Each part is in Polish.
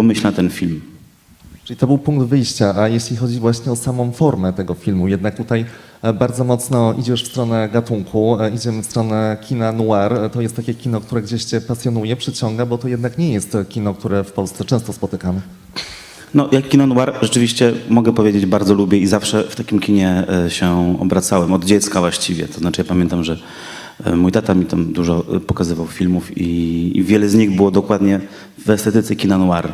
pomyśl na ten film. Czyli to był punkt wyjścia, a jeśli chodzi właśnie o samą formę tego filmu, jednak tutaj e, bardzo mocno idziesz w stronę gatunku, e, idziemy w stronę kina noir. E, To jest takie kino, które gdzieś cię pasjonuje, przyciąga, bo to jednak nie jest kino, które w Polsce często spotykamy. No, jak kino noir rzeczywiście mogę powiedzieć bardzo lubię i zawsze w takim kinie się obracałem, od dziecka właściwie. To znaczy ja pamiętam, że mój tata mi tam dużo pokazywał filmów i, i wiele z nich było dokładnie w estetyce kina noir.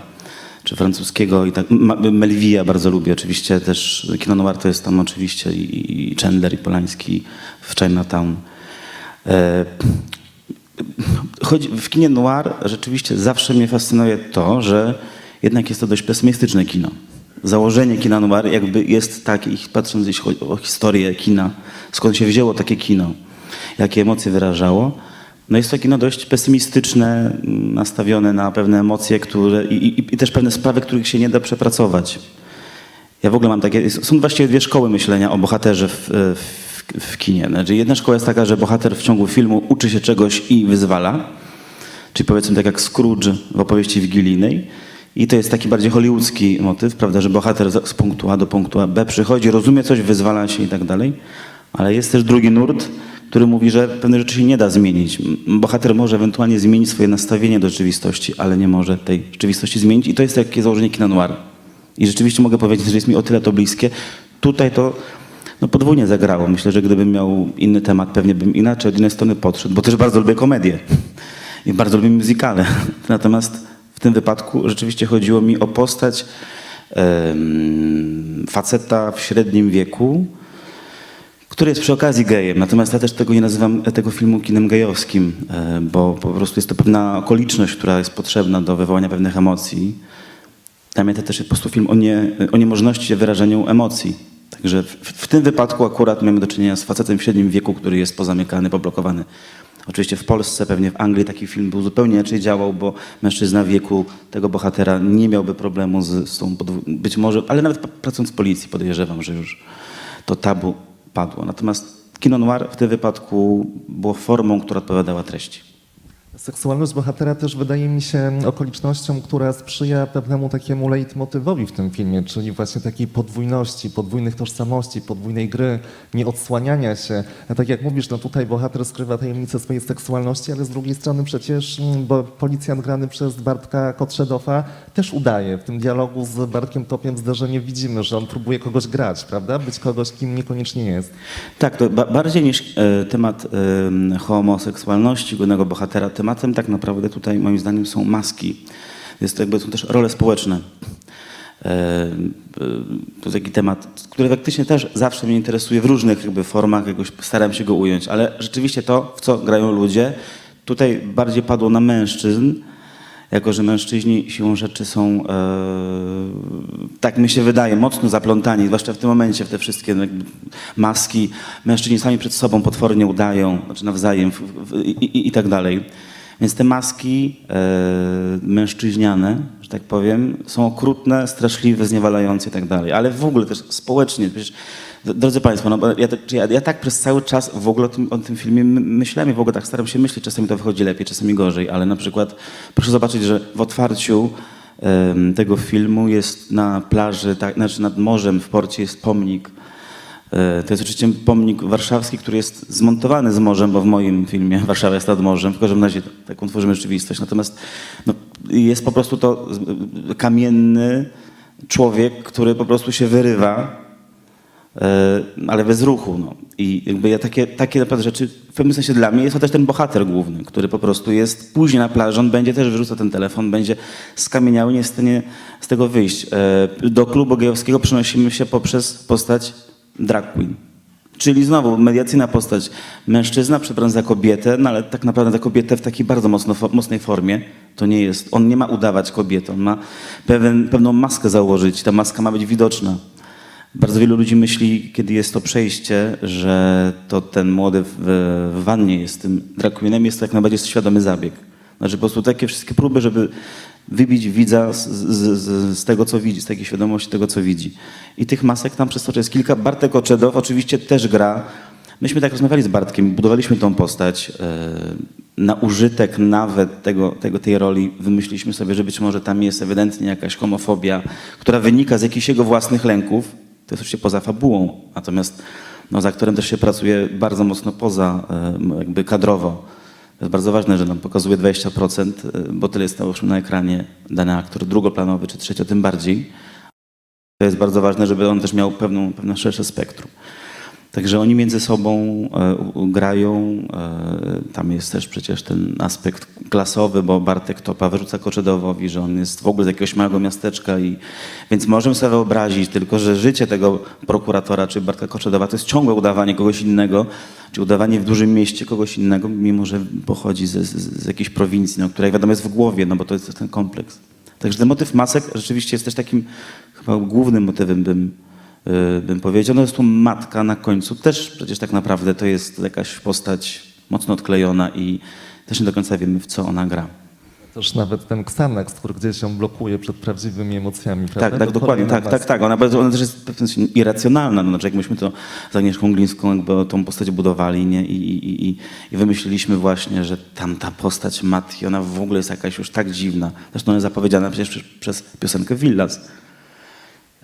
Czy francuskiego i tak. Melvilla bardzo lubię oczywiście też. Kino noir to jest tam oczywiście i, Chandler i Polański w Chinatown. E, Chodzi, w kinie noir rzeczywiście zawsze mnie fascynuje to, że jednak jest to dość pesymistyczne kino. Założenie kina noir jakby jest takie, patrząc jeśli chodzi o historię kina, skąd się wzięło takie kino, jakie emocje wyrażało. No jest to kino dość pesymistyczne, nastawione na pewne emocje, które i, i, i też pewne sprawy, których się nie da przepracować. Ja w ogóle mam takie, są właściwie dwie szkoły myślenia o bohaterze w, w, w kinie. Znaczy jedna szkoła jest taka, że bohater w ciągu filmu uczy się czegoś i wyzwala, czyli powiedzmy tak jak Scrooge w opowieści wigilijnej. I to jest taki bardziej hollywoodzki motyw, prawda, że bohater z punktu A do punktu B przychodzi, rozumie coś, wyzwala się i tak dalej. Ale jest też drugi nurt, który mówi, że pewne rzeczy się nie da zmienić. Bohater może ewentualnie zmienić swoje nastawienie do rzeczywistości, ale nie może tej rzeczywistości zmienić. I to jest takie założenie kina noir. I rzeczywiście mogę powiedzieć, że jest mi o tyle to bliskie. Tutaj to no, podwójnie zagrało. Myślę, że gdybym miał inny temat, pewnie bym inaczej od innej strony podszedł, bo też bardzo lubię komedię i bardzo lubię muzykale. Natomiast w tym wypadku rzeczywiście chodziło mi o postać faceta w średnim wieku, który jest przy okazji gejem. Natomiast ja też tego nie nazywam tego filmu kinem gejowskim, e, bo po prostu jest to pewna okoliczność, która jest potrzebna do wywołania pewnych emocji. Dla mnie to też jest po prostu film o, nie, o niemożności wyrażeniu emocji. Także w, w tym wypadku akurat mamy do czynienia z facetem w średnim wieku, który jest pozamykany, poblokowany. Oczywiście w Polsce, pewnie w Anglii taki film był zupełnie inaczej działał, bo mężczyzna w wieku tego bohatera nie miałby problemu z, z tą być może, ale nawet pracując w policji podejrzewam, że już to tabu padło. Natomiast kino noir w tym wypadku było formą, która odpowiadała treści. Seksualność bohatera też wydaje mi się okolicznością, która sprzyja pewnemu takiemu leitmotywowi w tym filmie, czyli właśnie takiej podwójności, podwójnych tożsamości, podwójnej gry, nieodsłaniania się. A tak jak mówisz, no tutaj bohater skrywa tajemnicę swojej seksualności, ale z drugiej strony przecież mm, bo policjant grany przez Bartka Kotrzedowa też udaje. W tym dialogu z Bartkiem Topiem zderzenie widzimy, że on próbuje kogoś grać, prawda? Być kogoś, kim niekoniecznie jest. Tak, to ba- bardziej niż e, temat e, homoseksualności głównego bohatera, tematem tak naprawdę tutaj moim zdaniem są maski. Jest to jakby są też role społeczne. E, e, to taki temat, który faktycznie też zawsze mnie interesuje w różnych jakby formach, jakoś staram się go ująć, ale rzeczywiście to, w co grają ludzie, tutaj bardziej padło na mężczyzn, jako że mężczyźni siłą rzeczy są, e, tak mi się wydaje, mocno zaplątani, zwłaszcza w tym momencie, w te wszystkie no, jakby maski. Mężczyźni sami przed sobą potwornie udają, znaczy nawzajem w, w, i, i, i tak dalej. Więc te maski e, mężczyźniane, że tak powiem, są okrutne, straszliwe, zniewalające i tak dalej. Ale w ogóle też społecznie, przecież, drodzy Państwo, no, ja, ja, ja tak przez cały czas w ogóle o tym, o tym filmie my- myślałem i w ogóle tak staram się myśleć, czasami to wychodzi lepiej, czasami gorzej, ale na przykład proszę zobaczyć, że w otwarciu em, tego filmu jest na plaży, tak, znaczy nad morzem w porcie jest pomnik E, To jest oczywiście pomnik warszawski, który jest zmontowany z morzem, bo w moim filmie Warszawa jest nad morzem. W każdym razie taką tworzymy rzeczywistość. Natomiast no, jest po prostu to z- kamienny człowiek, który po prostu się wyrywa, e, ale bez ruchu. No. I jakby ja takie, takie naprawdę rzeczy, w pewnym sensie dla mnie jest to też ten bohater główny, który po prostu jest później na plaży, on będzie też wyrzucał ten telefon, będzie skamieniały, nie jest w stanie z tego wyjść. E, Do klubu gejowskiego przenosimy się poprzez postać drag queen. Czyli znowu mediacyjna postać mężczyzna przebrany za kobietę, no ale tak naprawdę za kobietę w takiej bardzo mocno, mocnej formie. To nie jest, on nie ma udawać kobiety, on ma pewien, pewną maskę założyć, ta maska ma być widoczna. Bardzo wielu ludzi myśli, kiedy jest to przejście, że to ten młody w, w wannie jest tym drag queenem, jest to jak najbardziej świadomy zabieg. Znaczy po prostu takie wszystkie próby, żeby wybić widza z, z, z, z tego, co widzi, z takiej świadomości tego, co widzi. I tych masek tam przez to jest kilka. Bartek Oczedow oczywiście też gra myśmy tak rozmawiali z Bartkiem, budowaliśmy tą postać. e, Na użytek nawet tego, tego, tej roli wymyśliliśmy sobie, że być może tam jest ewidentnie jakaś homofobia, która wynika z jakichś jego własnych lęków. To jest oczywiście poza fabułą. Natomiast no, z aktorem też się pracuje bardzo mocno poza, e, jakby kadrowo. To jest bardzo ważne, że nam pokazuje 20%, e, bo tyle jest na ekranie dany aktor drugoplanowy czy trzecio tym bardziej. To jest bardzo ważne, żeby on też miał pewną, pewne szersze spektrum. Także oni między sobą e, grają. E, tam jest też przecież ten aspekt klasowy, bo Bartek Topa wyrzuca Koczedowowi, że on jest w ogóle z jakiegoś małego miasteczka i więc możemy sobie wyobrazić tylko, że życie tego prokuratora czy Bartka Koczedowa to jest ciągłe udawanie kogoś innego, czy udawanie w dużym mieście kogoś innego, mimo że pochodzi ze, z, z jakiejś prowincji, no, która jak wiadomo jest w głowie, no bo to jest ten kompleks. Także ten motyw masek rzeczywiście jest też takim chyba głównym motywem, bym, bym powiedział. No jest tu matka na końcu. Też przecież tak naprawdę to jest jakaś postać mocno odklejona i też nie do końca wiemy, w co ona gra. Też nawet ten Xanax, który gdzieś się blokuje przed prawdziwymi emocjami, prawda? Tak, tak, dokładnie, kolejna tak, tak, tak. Ona, bardzo- ona też jest w pewnym sensie irracjonalna. No, znaczy, jak myśmy to z Agnieszką Glińską jakby tą postać budowali nie? I, i, i, i wymyśliliśmy właśnie, że tamta postać matki, ona w ogóle jest jakaś już tak dziwna. Zresztą ona jest zapowiedziana przecież przez, przez piosenkę Villas.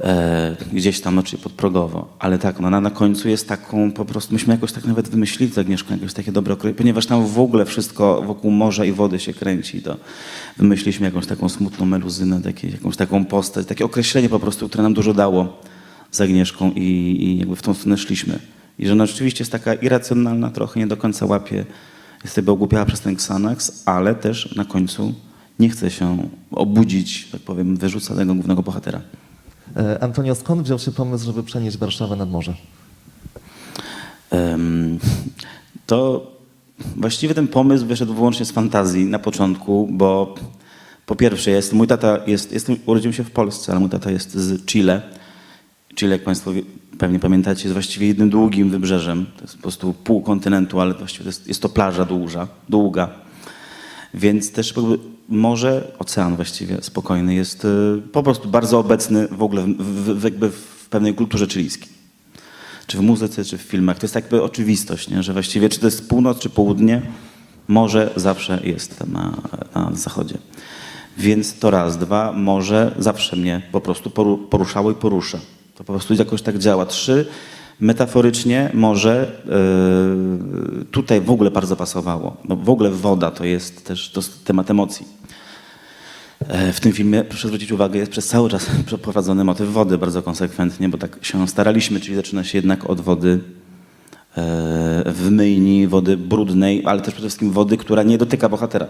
E, gdzieś tam oczywiście podprogowo, ale tak, ona na końcu jest taką po prostu, myśmy jakoś tak nawet wymyślili z Agnieszką jakieś takie dobre ponieważ tam w ogóle wszystko wokół morza i wody się kręci, to wymyśliliśmy jakąś taką smutną meluzynę, takie, jakąś taką postać, takie określenie po prostu, które nam dużo dało z Agnieszką i, i jakby w tą stronę szliśmy. I że ona rzeczywiście jest taka irracjonalna, trochę nie do końca łapie, jest sobie ogłupiała przez ten Xanax, ale też na końcu nie chce się obudzić, tak powiem, wyrzuca tego głównego bohatera. E, Antonio, skąd wziął się pomysł, żeby przenieść Warszawę nad morze? To właściwie ten pomysł wyszedł wyłącznie z fantazji na początku, bo po pierwsze jest, mój tata jest, jestem, się w Polsce, ale mój tata jest z Chile. Chile, jak Państwo pewnie pamiętacie, jest właściwie jednym długim wybrzeżem. To jest po prostu pół kontynentu, ale właściwie to jest, jest to plaża dłuża, długa. Więc też morze, ocean właściwie spokojny jest y, po prostu bardzo obecny w ogóle w, w, jakby w pewnej kulturze chilijskiej. Czy w muzyce, czy w filmach. To jest jakby oczywistość, nie? że właściwie czy to jest północ, czy południe, morze zawsze jest tam na, na zachodzie. Więc to raz. Dwa, morze zawsze mnie po prostu poru- poruszało i porusza. To po prostu jakoś tak działa. Trzy, metaforycznie morze yy, tutaj w ogóle bardzo pasowało. No, w ogóle woda to jest też to jest temat emocji. E, W tym filmie, proszę zwrócić uwagę, jest przez cały czas przeprowadzony motyw wody bardzo konsekwentnie, bo tak się staraliśmy, czyli zaczyna się jednak od wody e, w myjni, wody brudnej, ale też przede wszystkim wody, która nie dotyka bohatera.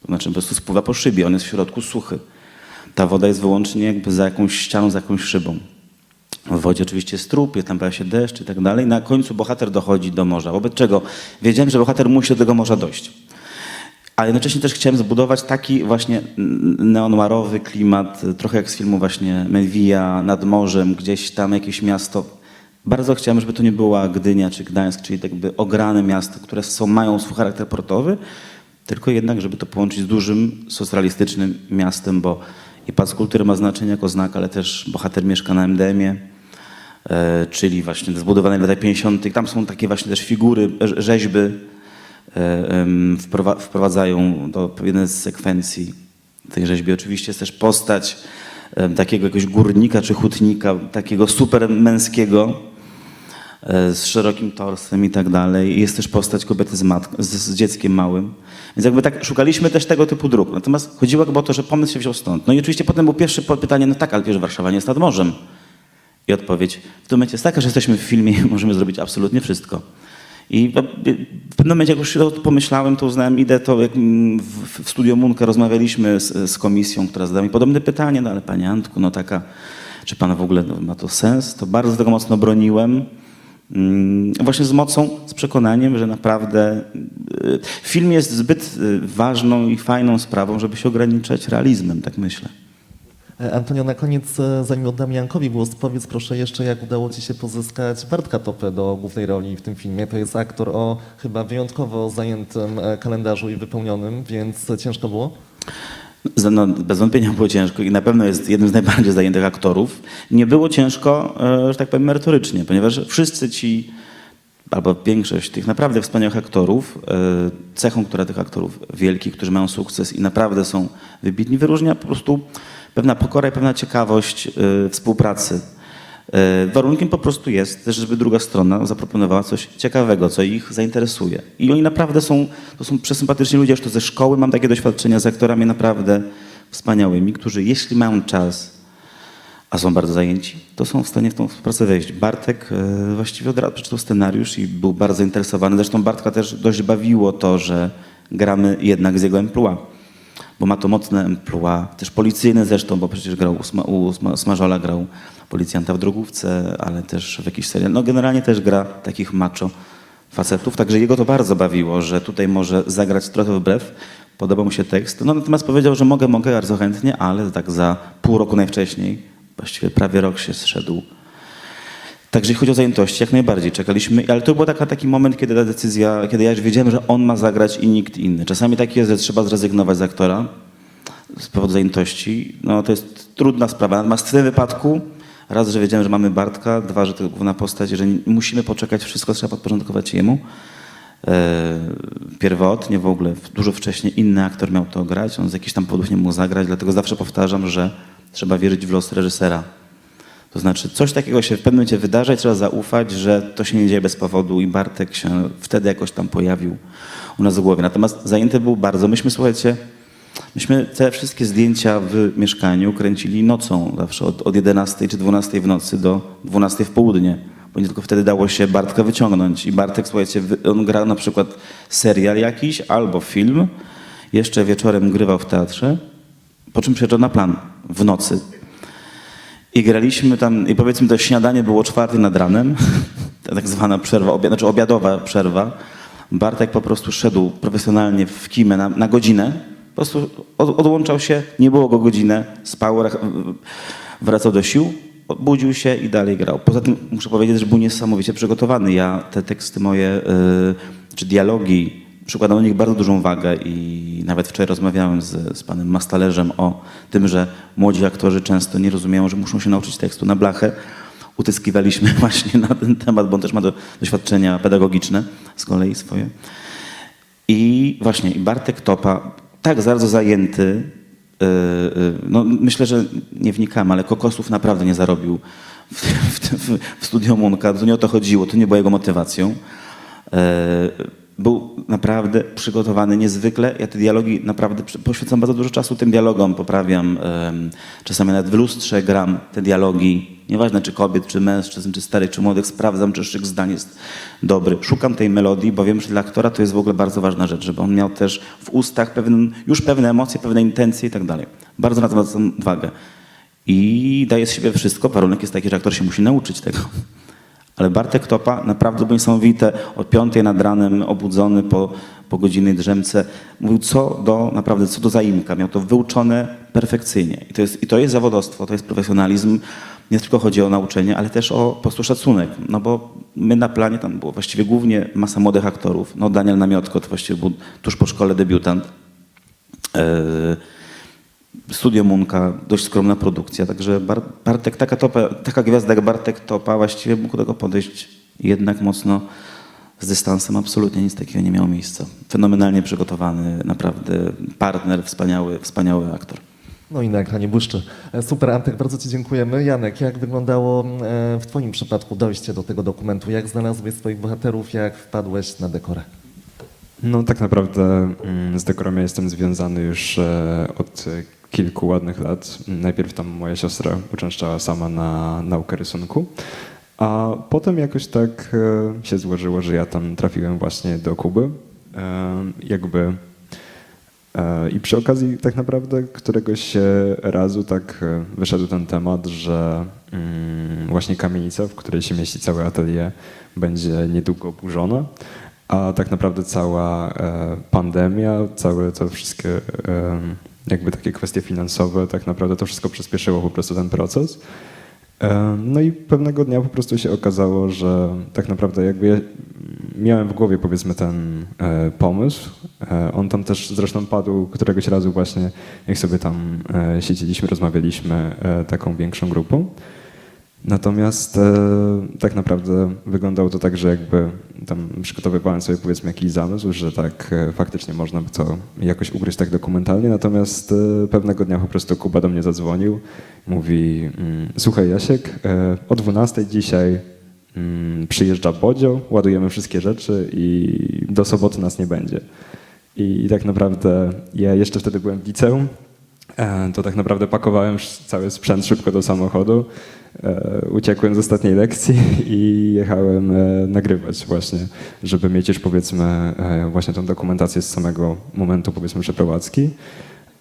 To znaczy po prostu spływa po szybie, on jest w środku suchy. Ta woda jest wyłącznie jakby za jakąś ścianą, za jakąś szybą. W wodzie oczywiście jest trup, jest tam pojawia się deszcz i tak dalej. Na końcu bohater dochodzi do morza. Wobec czego wiedziałem, że bohater musi do tego morza dojść. Ale jednocześnie też chciałem zbudować taki właśnie neonuarowy klimat, trochę jak z filmu właśnie Melvilla, nad morzem, gdzieś tam jakieś miasto. Bardzo chciałem, żeby to nie była Gdynia czy Gdańsk, czyli tak jakby ograne miasta, które są, mają swój charakter portowy, tylko jednak, żeby to połączyć z dużym, socjalistycznym miastem, bo i pas kultury ma znaczenie jako znak, ale też bohater mieszka na MDM-ie, czyli właśnie zbudowane w latach 50. Tam są takie właśnie też figury, rze- rzeźby, e, wprowadzają do jednej z sekwencji tej rzeźby. Oczywiście jest też postać takiego jakiegoś górnika czy hutnika, takiego super męskiego, e, z szerokim torsem i tak dalej. Jest też postać kobiety z, matk- z, z dzieckiem małym. Więc jakby tak szukaliśmy też tego typu dróg. Natomiast chodziło o to, że pomysł się wziął stąd. No i oczywiście potem było pierwsze pytanie, no tak, ale wiesz, Warszawa nie jest nad morzem. I odpowiedź w tym momencie jest taka, że jesteśmy w filmie i możemy zrobić absolutnie wszystko. I w pewnym momencie, jak już to pomyślałem, to uznałem, idę to, jak mm, w, w studio Munka rozmawialiśmy z, z komisją, która zadała mi podobne pytanie, no ale panie Antku, no taka, czy pan w ogóle no, ma to sens? To bardzo tego mocno broniłem. Mm, Właśnie z mocą, z przekonaniem, że naprawdę y, film jest zbyt y, ważną i fajną sprawą, żeby się ograniczać realizmem, tak myślę. E, Antonio, na koniec, e, zanim oddam Jankowi głos, powiedz proszę jeszcze, jak udało Ci się pozyskać Bartka Topę do głównej roli w tym filmie. To jest aktor o chyba wyjątkowo zajętym e, kalendarzu i wypełnionym, więc ciężko było? No, bez wątpienia było ciężko i na pewno jest jednym z najbardziej zajętych aktorów. Nie było ciężko, że tak powiem, merytorycznie, ponieważ wszyscy ci albo większość tych naprawdę wspaniałych aktorów, cechą, która tych aktorów wielkich, którzy mają sukces i naprawdę są wybitni, wyróżnia po prostu pewna pokora i pewna ciekawość e, współpracy. E, Warunkiem po prostu jest też, żeby druga strona zaproponowała coś ciekawego, co ich zainteresuje. I oni naprawdę są, to są przesympatyczni ludzie, już to ze szkoły mam takie doświadczenia z aktorami naprawdę wspaniałymi, którzy jeśli mają czas, a są bardzo zajęci, to są w stanie w tą współpracę wejść. Bartek e, właściwie od razu przeczytał scenariusz i był bardzo zainteresowany. Zresztą Bartka też dość bawiło to, że gramy jednak z jego emploi, bo ma to mocne emploi, też policyjne zresztą, bo przecież grał u, Sma, u Sma, Smażola, grał policjanta w drogówce, ale też w jakichś serialach. No generalnie też gra takich macho facetów, także jego to bardzo bawiło, że tutaj może zagrać trochę wbrew. Podobał mu się tekst. No natomiast powiedział, że mogę, mogę bardzo chętnie, ale tak za pół roku najwcześniej, właściwie prawie rok się zszedł. Także jeśli chodzi o zajętości, jak najbardziej czekaliśmy, ale to był taka, taki moment, kiedy ta decyzja, kiedy ja już wiedziałem, że on ma zagrać i nikt inny. Czasami tak jest, że trzeba zrezygnować z aktora z powodu zajętości. No to jest trudna sprawa. Natomiast w tym wypadku raz, że wiedziałem, że mamy Bartka, dwa, że to główna postać, że musimy poczekać, wszystko trzeba podporządkować jemu. E, pierwotnie w ogóle, dużo wcześniej inny aktor miał to grać, on z jakichś tam powodów nie mógł zagrać, dlatego zawsze powtarzam, że trzeba wierzyć w los reżysera. To znaczy, coś takiego się w pewnym momencie wydarza i trzeba zaufać, że to się nie dzieje bez powodu i Bartek się wtedy jakoś tam pojawił u nas w głowie. Natomiast zajęty był bardzo. Myśmy, słuchajcie, myśmy te wszystkie zdjęcia w mieszkaniu kręcili nocą, zawsze od, od 11 czy 12 w nocy do 12 w południe, bo nie tylko wtedy dało się Bartka wyciągnąć. I Bartek, słuchajcie, on grał na przykład serial jakiś albo film, jeszcze wieczorem grywał w teatrze, po czym przyjeżdżał na plan w nocy. I graliśmy tam, i powiedzmy to śniadanie było czwarty nad ranem, ta tak zwana przerwa, obiad, znaczy obiadowa przerwa. Bartek po prostu szedł profesjonalnie w kimę na, na godzinę, po prostu od, odłączał się, nie było go godzinę, spał, wracał do sił, obudził się i dalej grał. Poza tym muszę powiedzieć, że był niesamowicie przygotowany. Ja te teksty moje, y, czy dialogi, przykładam do nich bardzo dużą wagę i nawet wczoraj rozmawiałem z, z panem Mastalerzem o tym, że młodzi aktorzy często nie rozumieją, że muszą się nauczyć tekstu na blachę. Utyskiwaliśmy właśnie na ten temat, bo on też ma do, doświadczenia pedagogiczne z kolei swoje. I właśnie i Bartek Topa, tak bardzo zajęty, yy, no myślę, że nie wnikamy, ale kokosów naprawdę nie zarobił w, w, w studio Munka. To nie o to chodziło, to nie było jego motywacją. Yy, był naprawdę przygotowany niezwykle. Ja te dialogi naprawdę poświęcam bardzo dużo czasu tym dialogom, poprawiam. czasami nawet w lustrze gram te dialogi. Nieważne czy kobiet, czy mężczyzn, czy starych, czy młodych, sprawdzam, czy szyk zdań jest dobry. Szukam tej melodii, bo wiem, że dla aktora to jest w ogóle bardzo ważna rzecz, żeby on miał też w ustach pewien, już pewne emocje, pewne intencje i tak dalej. Bardzo na to zwracam uwagę. I daje z siebie wszystko. Warunek jest taki, że aktor się musi nauczyć tego. Ale Bartek Topa naprawdę było niesamowite. O piątej nad ranem, obudzony po, po godzinnej drzemce, mówił co do, naprawdę, co do zaimka. Miał to wyuczone perfekcyjnie. I to jest, i to jest zawodowstwo, to jest profesjonalizm. Nie tylko chodzi o nauczenie, ale też o po prostu szacunek. No bo my na planie, tam było właściwie głównie masa młodych aktorów. No Daniel Namiotko to właściwie był tuż po szkole debiutant. Yy, Studio Munka, dość skromna produkcja, także Bar- Bartek, taka, topa, taka gwiazda jak Bartek Topa właściwie mógł do tego podejść jednak mocno z dystansem, absolutnie nic takiego nie miało miejsca. Fenomenalnie przygotowany, naprawdę partner, wspaniały, wspaniały aktor. No i na ekranie błyszczy. E, Super, Antek, bardzo Ci dziękujemy. Janek, jak wyglądało e, w Twoim przypadku dojście do tego dokumentu? Jak znalazłeś swoich bohaterów? Jak wpadłeś na dekorę? No tak naprawdę mm, z dekorem ja jestem związany już e, od kilku ładnych lat. Najpierw tam moja siostra uczęszczała sama na naukę rysunku, a potem jakoś tak e, się złożyło, że ja tam trafiłem właśnie do Kuby. E, Jakby E, I przy okazji tak naprawdę któregoś razu tak wyszedł ten temat, że mm, właśnie kamienica, w której się mieści całe atelier, będzie niedługo oburzona, a tak naprawdę cała pandemia, całe to wszystkie jakby takie kwestie finansowe, tak naprawdę to wszystko przyspieszyło po prostu ten proces. No i pewnego dnia po prostu się okazało, że tak naprawdę jakby ja miałem w głowie powiedzmy ten e, pomysł. E, on tam też zresztą padł któregoś razu właśnie, jak sobie tam e, siedzieliśmy, rozmawialiśmy taką większą grupą. Natomiast e, tak naprawdę wyglądało to tak, że jakby tam przygotowywałem sobie powiedzmy jakiś zamysł, że tak e, faktycznie można by to jakoś ugryźć tak dokumentalnie, natomiast e, pewnego dnia po prostu Kuba do mnie zadzwonił, mówi mm, słuchaj Jasiek, e, o 12 dzisiaj mm, przyjeżdża Bodzio, ładujemy wszystkie rzeczy i do soboty nas nie będzie. I tak naprawdę ja jeszcze wtedy byłem w liceum, e, to tak naprawdę pakowałem cały sprzęt szybko do samochodu, uciekłem z ostatniej lekcji i jechałem e, nagrywać właśnie, żeby mieć już powiedzmy e, właśnie tą dokumentację z samego momentu powiedzmy przeprowadzki.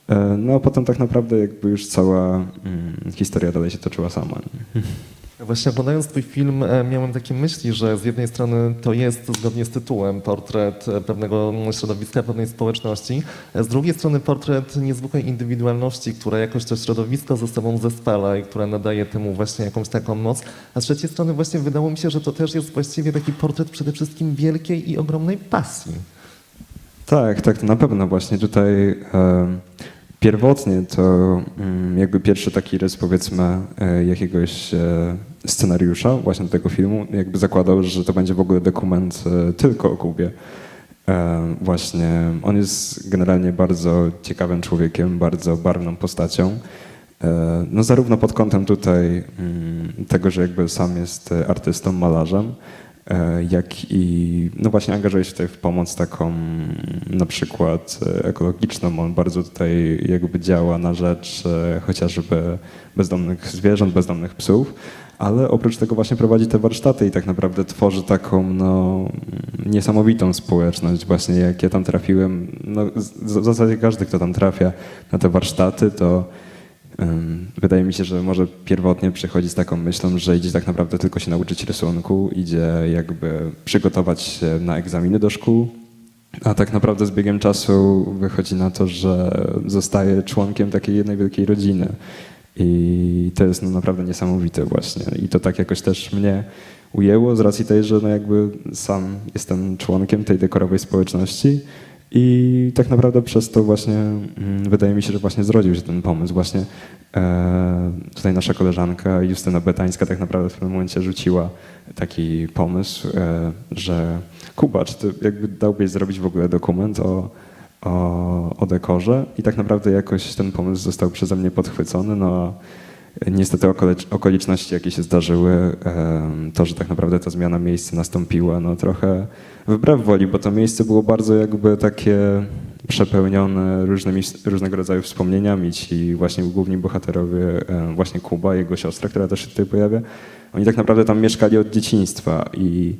E, No a potem tak naprawdę jakby już cała mm, historia dalej się toczyła sama. nie? Właśnie oglądając twój film e, miałem takie myśli, że z jednej strony to jest zgodnie z tytułem portret e, pewnego środowiska, pewnej społeczności, e, z drugiej strony portret niezwykłej indywidualności, która jakoś to środowisko ze sobą zespala i która nadaje temu właśnie jakąś taką moc, a z trzeciej strony właśnie wydało mi się, że to też jest właściwie taki portret przede wszystkim wielkiej i ogromnej pasji. Tak, tak, to na pewno właśnie tutaj e, pierwotnie to mm, jakby pierwszy taki rys powiedzmy e, jakiegoś e, scenariusza właśnie tego filmu jakby zakładał, że to będzie w ogóle dokument e, tylko o Kubie. Właśnie on jest generalnie bardzo ciekawym człowiekiem, bardzo barwną postacią. No zarówno pod kątem tutaj mm, tego, że jakby sam jest artystą, malarzem, jak i no właśnie angażuje się tutaj w pomoc taką na przykład e, ekologiczną. On bardzo tutaj jakby działa na rzecz e, chociażby bezdomnych zwierząt, bezdomnych psów, ale oprócz tego właśnie prowadzi te warsztaty i tak naprawdę tworzy taką no, niesamowitą społeczność. Właśnie jak ja tam trafiłem, no w zasadzie każdy, kto tam trafia na te warsztaty, to Wydaje mi się, że może pierwotnie przychodzi z taką myślą, że idzie tak naprawdę tylko się nauczyć rysunku, idzie jakby przygotować się na egzaminy do szkół, a tak naprawdę z biegiem czasu wychodzi na to, że zostaje członkiem takiej jednej wielkiej rodziny. I to jest no naprawdę niesamowite właśnie. I to tak jakoś też mnie ujęło z racji tej, że no jakby sam jestem członkiem tej dekorowej społeczności i tak naprawdę przez to właśnie mm, wydaje mi się, że właśnie zrodził się ten pomysł. Właśnie e, tutaj nasza koleżanka Justyna Betańska tak naprawdę w pewnym momencie rzuciła taki pomysł, e, że Kuba, czy ty jakby dałbyś zrobić w ogóle dokument o, o, o dekorze i tak naprawdę jakoś ten pomysł został przeze mnie podchwycony, no a niestety okolicz- okoliczności jakie się zdarzyły, to, że tak naprawdę ta zmiana miejsca nastąpiła, no trochę wbrew woli, bo to miejsce było bardzo jakby takie przepełnione różnymi, różnego rodzaju wspomnieniami. Ci właśnie główni bohaterowie, właśnie Kuba, jego siostra, która też się tutaj pojawia, oni tak naprawdę tam mieszkali od dzieciństwa i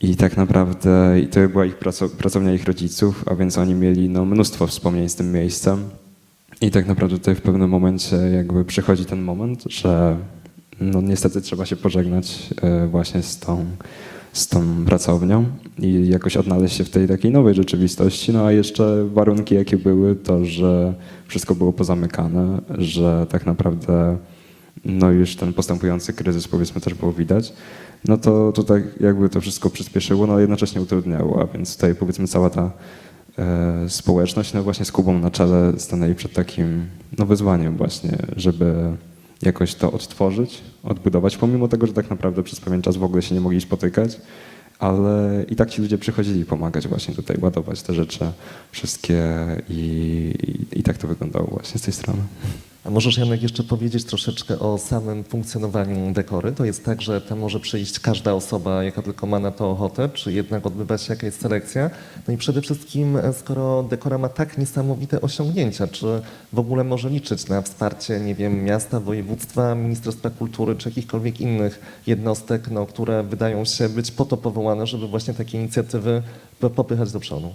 i tak naprawdę i to była ich praco, pracownia ich rodziców, a więc oni mieli no, mnóstwo wspomnień z tym miejscem. I tak naprawdę tutaj w pewnym momencie jakby przychodzi ten moment, że no niestety trzeba się pożegnać e, właśnie z tą, z tą pracownią i jakoś odnaleźć się w tej takiej nowej rzeczywistości. No a jeszcze warunki jakie były, to że wszystko było pozamykane, że tak naprawdę no już ten postępujący kryzys powiedzmy też było widać, no to tutaj jakby to wszystko przyspieszyło, no ale jednocześnie utrudniało, a więc tutaj powiedzmy cała ta społeczność, no właśnie z Kubą na czele stanęli przed takim no wyzwaniem właśnie, żeby jakoś to odtworzyć, odbudować, pomimo tego, że tak naprawdę przez pewien czas w ogóle się nie mogli spotykać, ale i tak ci ludzie przychodzili pomagać właśnie tutaj, ładować te rzeczy wszystkie i, i, i tak to wyglądało właśnie z tej strony. Możesz Janek jeszcze powiedzieć troszeczkę o samym funkcjonowaniu dekory? To jest tak, że tam może przyjść każda osoba, jaka tylko ma na to ochotę, czy jednak odbywa się jakaś selekcja? No i przede wszystkim, e, skoro dekora ma tak niesamowite osiągnięcia, czy w ogóle może liczyć na wsparcie, nie wiem, miasta, województwa, Ministerstwa Kultury, czy jakichkolwiek innych jednostek, no, które wydają się być po to powołane, żeby właśnie takie inicjatywy po- popychać do przodu?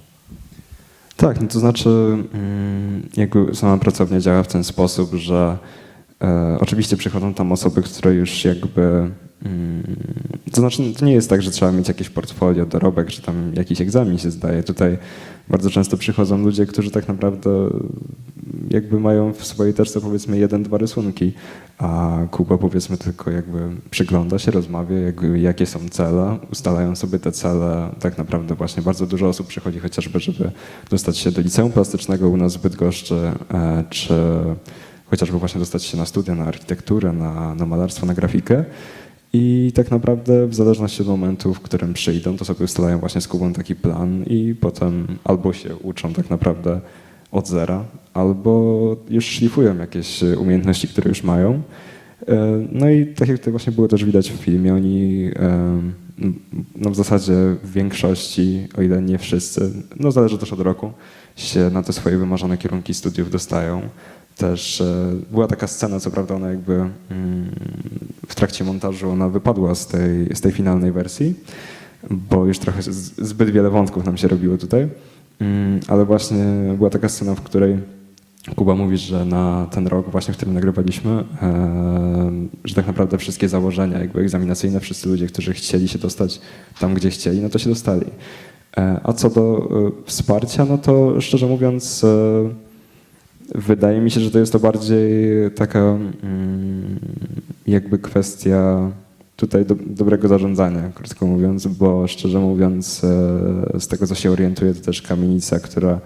Tak, no to znaczy mm, jakby sama pracownia działa w ten sposób, że e, oczywiście przychodzą tam osoby, które już jakby to znaczy to nie jest tak, że trzeba mieć jakieś portfolio, dorobek, czy tam jakiś egzamin się zdaje. Tutaj bardzo często przychodzą ludzie, którzy tak naprawdę jakby mają w swojej teczce powiedzmy jeden, dwa rysunki, a Kuba powiedzmy tylko jakby przygląda się, rozmawia, jakby, jakie są cele, ustalają sobie te cele. Tak naprawdę właśnie bardzo dużo osób przychodzi chociażby, żeby dostać się do liceum plastycznego u nas w Bydgoszczy, e, czy chociażby właśnie dostać się na studia, na architekturę, na, na malarstwo, na grafikę. I tak naprawdę w zależności od momentu, w którym przyjdą, to sobie ustalają właśnie z Kubą taki plan i potem albo się uczą tak naprawdę od zera, albo już szlifują jakieś umiejętności, które już mają. E, No i tak jak to właśnie było też widać w filmie, oni e, no w zasadzie w większości, o ile nie wszyscy, no zależy też od roku, się na te swoje wymarzone kierunki studiów dostają. Też e, była taka scena, co prawda ona jakby mm, w trakcie montażu ona wypadła z tej, z tej finalnej wersji, bo już trochę zbyt wiele wątków nam się robiło tutaj. Mm, Ale właśnie była taka scena, w której Kuba mówi, że na ten rok, właśnie w którym nagrywaliśmy, e, że tak naprawdę wszystkie założenia jakby egzaminacyjne, wszyscy ludzie, którzy chcieli się dostać tam, gdzie chcieli, no to się dostali. E, a co do wsparcia, no to szczerze mówiąc, wydaje mi się, że to jest to bardziej taka mm, jakby kwestia tutaj do, dobrego zarządzania, krótko mówiąc, bo szczerze mówiąc, e, z tego co się orientuję, to też kamienica, która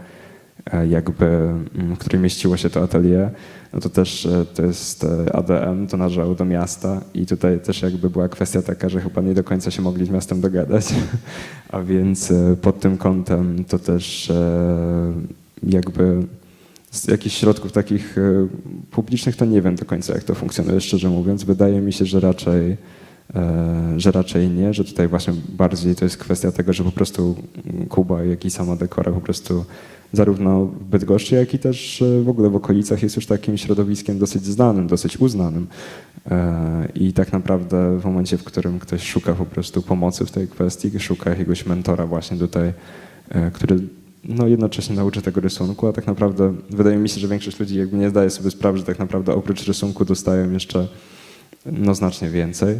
e, jakby, mm, w której mieściło się to atelier, no to też e, to jest ADM, to należało do miasta i tutaj też jakby była kwestia taka, że chyba nie do końca się mogli z miastem dogadać, a więc pod tym kątem to też jakby z jakichś środków takich e, publicznych to nie wiem do końca jak to funkcjonuje, szczerze mówiąc. Wydaje mi się, że raczej e, że raczej nie, że tutaj właśnie bardziej to jest kwestia tego, że po prostu Kuba, jak i sama Dekora po prostu zarówno w Bydgoszczy, jak i też e, w ogóle w okolicach jest już takim środowiskiem dosyć znanym, dosyć uznanym. I tak naprawdę w momencie, w którym ktoś szuka po prostu pomocy w tej kwestii, szuka jakiegoś mentora właśnie tutaj, który no jednocześnie nauczy tego rysunku, a tak naprawdę wydaje mi się, że większość ludzi jakby nie zdaje sobie sprawy, że tak naprawdę oprócz rysunku dostają jeszcze no znacznie więcej,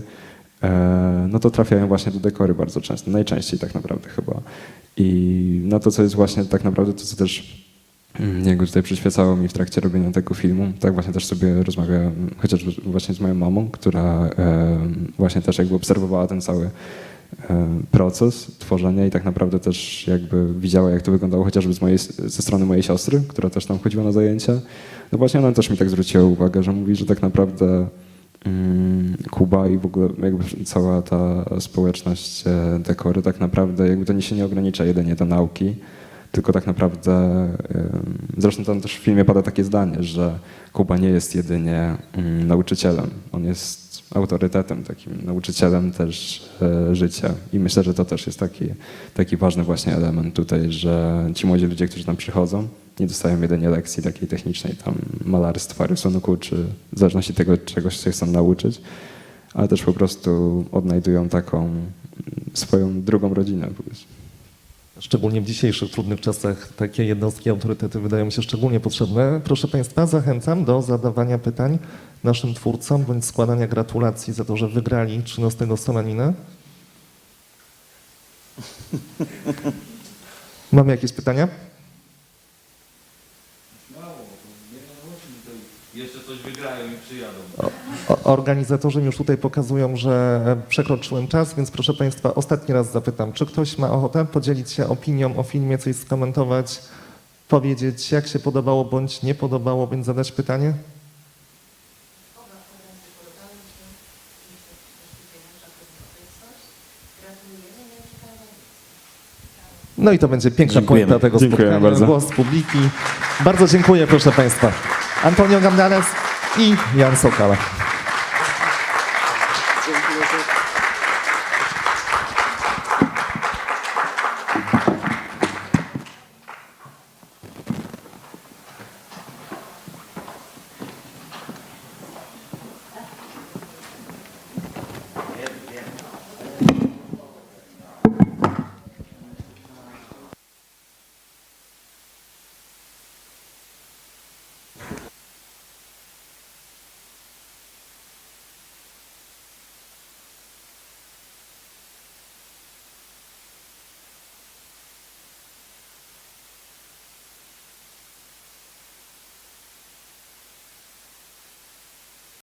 e, no to trafiają właśnie do dekory bardzo często, najczęściej tak naprawdę chyba. I no to, co jest właśnie tak naprawdę to, co też mm, jakby tutaj przyświecało mi w trakcie robienia tego filmu, tak właśnie też sobie rozmawiałem chociażby właśnie z moją mamą, która właśnie też jakby obserwowała ten cały proces tworzenia i tak naprawdę też jakby widziała, jak to wyglądało chociażby z mojej, ze strony mojej siostry, która też tam chodziła na zajęcia. No właśnie ona też mi tak zwróciła uwagę, że mówi, że tak naprawdę mm, Kuba i w ogóle jakby cała ta społeczność e, dekory tak naprawdę jakby to nie się nie ogranicza jedynie do nauki, tylko tak naprawdę, zresztą tam też w filmie pada takie zdanie, że Kuba nie jest jedynie mm, nauczycielem, on jest autorytetem, takim nauczycielem też e, życia i myślę, że to też jest taki, taki ważny właśnie element tutaj, że ci młodzi ludzie, którzy tam przychodzą, nie dostają jedynie lekcji takiej technicznej, tam malarstwa, rysunku, czy w zależności tego, czegoś się chcą nauczyć, ale też po prostu odnajdują taką mm, swoją drugą rodzinę. powiedzmy. Szczególnie w dzisiejszych trudnych czasach takie jednostki, autorytety wydają się szczególnie potrzebne. Proszę Państwa, zachęcam do zadawania pytań naszym twórcom bądź składania gratulacji za to, że wygrali 13 Solanina. Mamy jakieś pytania? Jeszcze coś wygrają i przyjadą. O, organizatorzy już tutaj pokazują, że e, przekroczyłem czas, więc proszę Państwa, ostatni raz zapytam, czy ktoś ma ochotę podzielić się opinią o filmie, coś skomentować, powiedzieć, jak się podobało bądź nie podobało, bądź zadać pytanie? No i to będzie piękna Dziękujemy. puenta tego Dziękuję spotkania. bardzo. Głos publiki. Bardzo dziękuję, proszę Państwa. Antonio Gamdales i Jan Sokala.